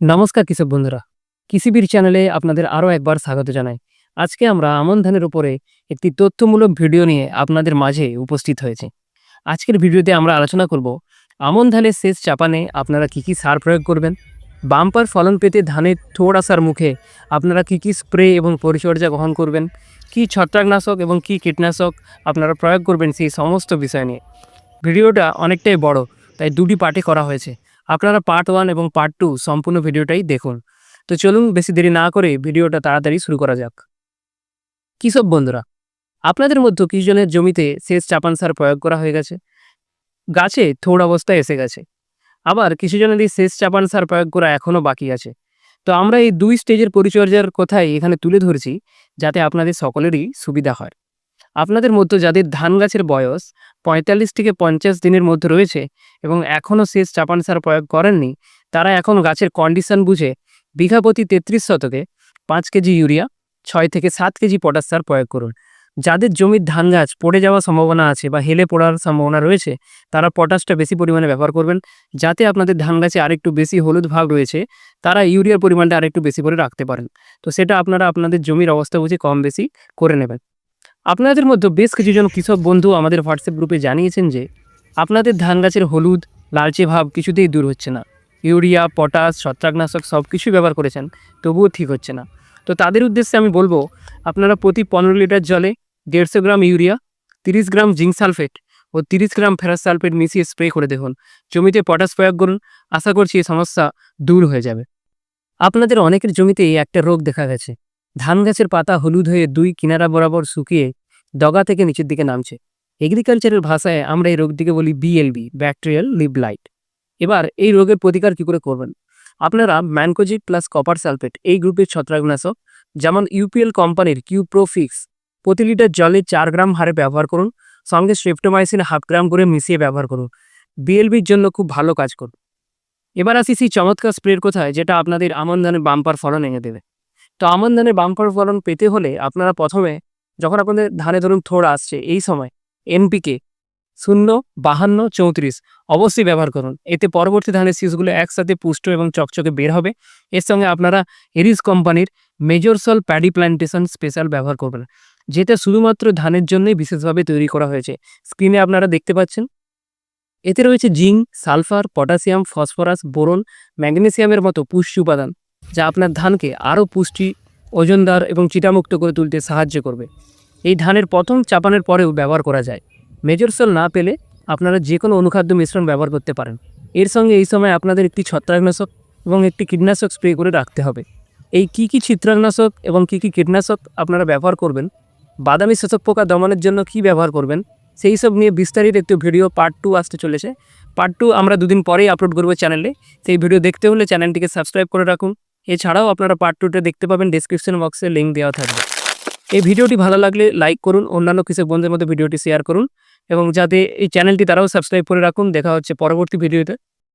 নমস্কার কৃষক বন্ধুরা। কৃষিবির চ্যানেলে আপনাদের আরও একবার স্বাগত জানাই। আজকে আমরা আমন ধানের উপরে একটি তথ্যমূলক ভিডিও নিয়ে আপনাদের মাঝে উপস্থিত হয়েছে। আজকের ভিডিওতে আমরা আলোচনা করব, আমন ধানের শেষ চাপানে আপনারা কি কি সার প্রয়োগ করবেন? বাম্পার ফলন পেতে ধানের থোড় আসার মুখে আপনারা কি কি স্প্রে এবং পরিচর্যা গ্রহণ করবেন? কি ছত্রাকনাশক এবং কি কীটনাশক আপনারা প্রয়োগ করবেন সেই সমস্ত বিষয় নিয়ে। ভিডিওটা অনেকটাই বড়, তাই দুটি পার্টে করা হয়েছে। আপনারা পার্ট ওয়ান এবং পার্ট টু সম্পূর্ণ ভিডিওটাই দেখুন। তো চলুন বেশি দেরি না করে ভিডিওটা তাড়াতাড়ি শুরু করা যাক। কৃষক বন্ধুরা? আপনাদের মধ্যে কিছুজনের জমিতে সেচ চাপান সার প্রয়োগ করা হয়ে গেছে? গাছে থোড় অবস্থায় এসে গেছে। আবার কিছুজনেরই সেচ চাপান সার প্রয়োগ করা এখনও বাকি আছে। তো আমরা এই দুই স্টেজের পরিচর্যার কথাই এখানে তুলে ধরছি, যাতে আপনাদের সকলেরই সুবিধা হয়। আপনাদের মধ্যে যাদের ধান গাছের বয়স পঁয়তাল্লিশ থেকে পঞ্চাশ দিনের মধ্যে রয়েছে এবং এখনও শেষ চাপান সার প্রয়োগ করেননি, তারা এখন গাছের কন্ডিশন বুঝে বিঘা প্রতি তেত্রিশ শতকে পাঁচ কেজি ইউরিয়া, ছয় থেকে সাত কেজি পটাশ সার প্রয়োগ করুন। যাদের জমির ধান গাছ পড়ে যাওয়ার সম্ভাবনা আছে বা হেলে পড়ার সম্ভাবনা রয়েছে, তারা পটাশটা বেশি পরিমাণে ব্যবহার করবেন, যাতে আপনাদের ধান গাছে আরেকটু বেশি হলুদ ভাগ রয়েছে, তারা ইউরিয়ার পরিমাণটা আরেকটু বেশি করে রাখতে পারেন। তো সেটা আপনারা আপনাদের জমির অবস্থা বুঝে কম বেশি করে নেবেন। আপনাদের মধ্যে বেশ কিছুজন কৃষক বন্ধু আমাদের হোয়াটসঅ্যাপ গ্রুপে জানিয়েছেন যে, আপনাদের ধান গাছের হলুদ, লালচে ভাব কিছুতেই দূর হচ্ছে না। ইউরিয়া, পটাশ, ছত্রাকনাশক সব কিছুই ব্যবহার করেছেন, তবুও ঠিক হচ্ছে না। তো তাদের উদ্দেশ্যে আমি বলব, আপনারা প্রতি পনেরো লিটার জলে দেড়শো গ্রাম ইউরিয়া, তিরিশ গ্রাম জিঙ্ক সালফেট ও তিরিশ গ্রাম ফেরাস সালফেট মিশিয়ে স্প্রে করে দেখুন। জমিতে পটাশ প্রয়োগ করুন, আশা করছি এই সমস্যা দূর হয়ে যাবে। আপনাদের অনেকের জমিতেই একটা রোগ দেখা গেছে। ধান গাছের পাতা হলুদ হয়ে দুই কিনারা বরাবর শুকিয়ে ডগা থেকে নিচের দিকে নামছে। এগ্রিকালচারের ভাষায় আমরা এই রোগটিকে বলি বিএলবি ব্যাকটেরিয়াল লিভ লাইট এবার এই রোগের প্রতিকার কি করে করবেন? আপনারা ম্যানকোজিট প্লাস কপার সালফেট এই গ্রুপের ছত্রাকনাশক, যেমন ইউপিএল কোম্পানির কিউপ্রোফিক্স প্রতি লিটার জলে চার গ্রাম হারে ব্যবহার করুন, সঙ্গে স্ট্রেপ্টোমাইসিন হাফ গ্রাম করে মিশিয়ে ব্যবহার করুন। বিএলবির জন্য খুব ভালো কাজ করুন। এবার আসি সেই চমৎকার স্প্রের কোথায়, যেটা আপনাদের আমন ধানের বাম্পার ফলন এনে দেবে। তো আমন ধানের বাম্পার ফলন পেতে হলে আপনারা প্রথমে যখন আপনাদের ধানে ধরুন থোড় আসছে, এই সময় এনপিকে শূন্য বাহান্ন চৌত্রিশ অবশ্যই ব্যবহার করুন। এতে পরবর্তী ধানের শীষগুলো একসাথে পুষ্ট এবং চকচকে বের হবে। এর সঙ্গে আপনারা এরিস কোম্পানির মেজরসল প্যাডি প্ল্যান্টেশন স্পেশাল ব্যবহার করবেন, যেটা শুধুমাত্র ধানের জন্যই বিশেষভাবে তৈরি করা হয়েছে। স্ক্রিনে আপনারা দেখতে পাচ্ছেন। এতে রয়েছে zinc, sulphur, potassium, phosphorus, boron, ম্যাগনেসিয়ামের মতো পুষ্টি উপাদান। যা আপনার ধানকে আরও পুষ্টি, ওজনদার এবং চিটামুক্ত করে তুলতে সাহায্য করবে। এই ধানের প্রথম চাপানের পরেও ব্যবহার করা যায়। মেজর মেজরসল না পেলে আপনারা যে কোনো অনুখাদ্য মিশ্রণ ব্যবহার করতে পারেন। এর সঙ্গে এই সময় আপনাদের একটি ছত্রাকনাশক এবং একটি কীটনাশক স্প্রে করে রাখতে হবে। এই কী কী ছত্রাকনাশক এবং কী কী কীটনাশক আপনারা ব্যবহার করবেন, বাদামি শোষক পোকা দমনের জন্য কী ব্যবহার করবেন, সেই সব নিয়ে বিস্তারিত একটি ভিডিও পার্ট টু আসতে চলেছে। পার্ট টু আমরা দুদিন পরেই আপলোড করব চ্যানেলে। সেই ভিডিও দেখতে হলে চ্যানেলটিকে সাবস্ক্রাইব করে রাখুন। এছাড়াও আপনারা পার্ট টুটা দেখতে পাবেন ডিসক্রিপশন বক্সে লিঙ্ক দেওয়া থাকবে। এই ভিডিওটি ভালো লাগলে লাইক করুন, অন্যান্য কৃষক বন্ধুদের মধ্যে ভিডিওটি শেয়ার করুন এবং যাতে এই চ্যানেলটি তারাও সাবস্ক্রাইব করে রাখুন। দেখা হচ্ছে পরবর্তী ভিডিওতে